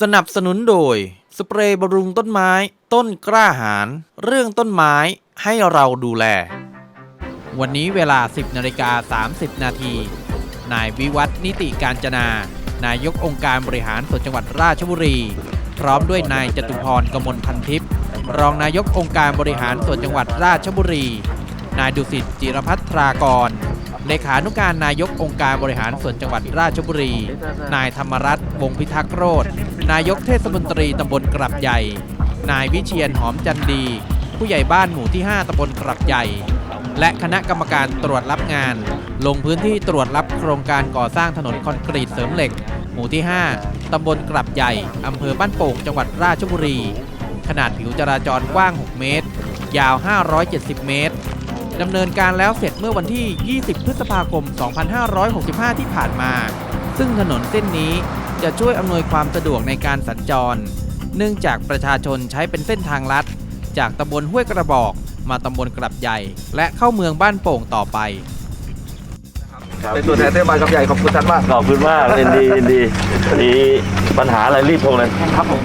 สนับสนุนโดย สเปรย์บำรุงต้นไม้ ต้นกล้าหารเรื่องต้นไม้ให้เราดูแล วันนี้เวลา 10นาฬิกา30 นาทีนายวิวัฒนิติการจนา นายกองค์การบริหารส่วนจังหวัดราชบุรี พร้อมด้วยนายจตุพรกมลพันทิพย์รองนายกองค์การบริหารส่วนจังหวัดราชบุรี นายดุสิตจิรพัฒรากรเลขานุการนายกองค์การบริหารส่วนจังหวัดราชบุรี นายธรรมรัตน์วงพิทักษ์โรธ นายกเทศมนตรีตำบลกรับใหญ่ นายวิเชียนหอมจันดี ผู้ใหญ่บ้านหมู่ที่ 5ตำบลกรับใหญ่ และคณะกรรมการตรวจรับงาน ลงพื้นที่ตรวจรับโครงการก่อสร้างถนนคอนกรีตเสริมเหล็ก หมู่ที่ 5ตำบลกรับใหญ่อำเภอบ้านโป่งจังหวัดราชบุรี ขนาดผิวจราจรกว้าง 6 เมตร ยาว 570 เมตรดำเนินการแล้วเสร็จเมื่อวันที่ 20 พฤษภาคม 2565 ที่ผ่านมา ซึ่งถนนเส้นนี้จะช่วยอำนวยความสะดวกในการสัญจร เนื่องจากประชาชนใช้เป็นเส้นทางลัด จากตำบลห้วยกระบอก มาตำบลกลับใหญ่ และเข้าเมืองบ้านโป่งต่อไป เป็นตัวแทนเทศบาลกับใหญ่ขอบคุณท่านมาก ขอบคุณมากยินดียินดีมีปัญหาอะไรรีบโทรเลยครับผม